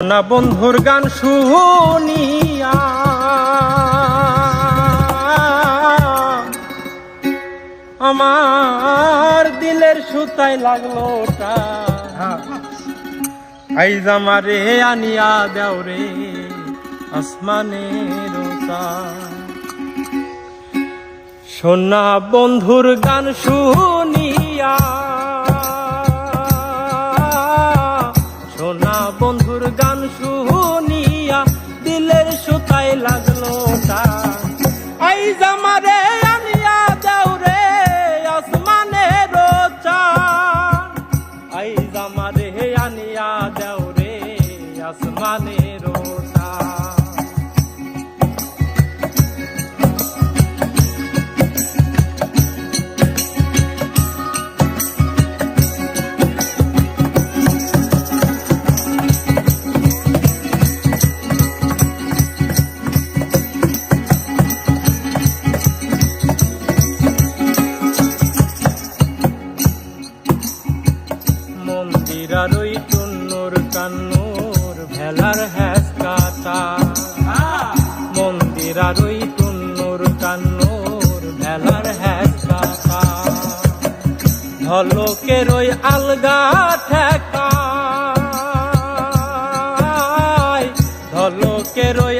না বন্ধুর গান শুনিয়া। আমার দিলের সুতায় লাগল ওটা। আইজ আমারে আনিয়া দেও রে আসমানের সোনা বন্ধুর গান শুনিয়া আসমানের চাঁদ মন্দির আর ওই ভেলার হ্যাস কাটা মন্দির আর ওই টুন্নুর কান্নুর ভেলার হ্যাস কাটা ঢলকের ওই আলগা ঠেকা ঢলকের ওই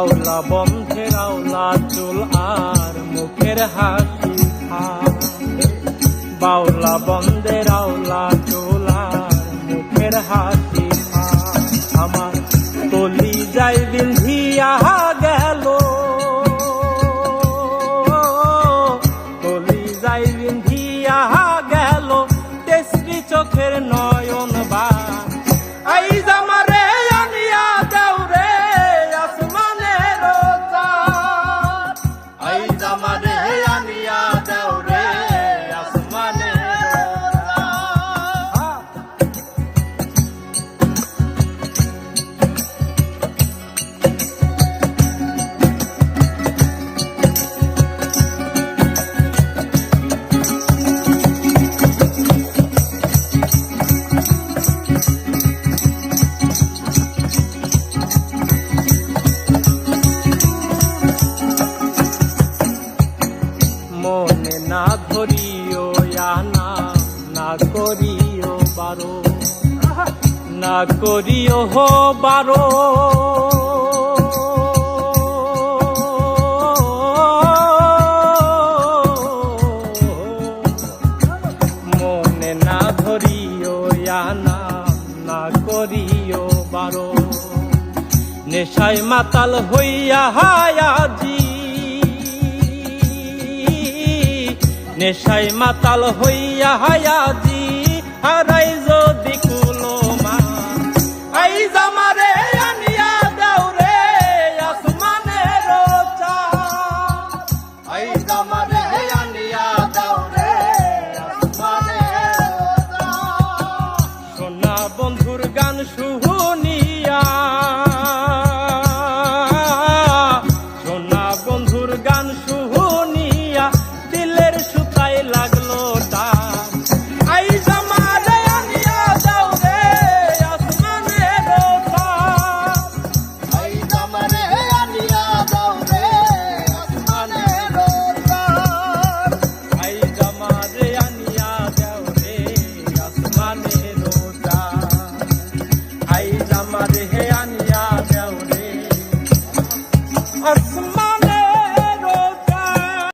বাউলা বন্ধের আওলা চুল আর মুখের হাসি। বাউলা বন্ধের আওলা চুল আর মুখের হাসি না করিও বারো, না করিও বারো। মনে না ধরিও আনা, না করিও বারো। নেশায় মাতাল হইয়া হায়াজি নেশাই মাতাল হইয়া হায়া হায়াজি হারাই যদি কুলো মা আই জামারে আনিয়া দাও রে আসমানের আই জামারে আনিয়া দাও রে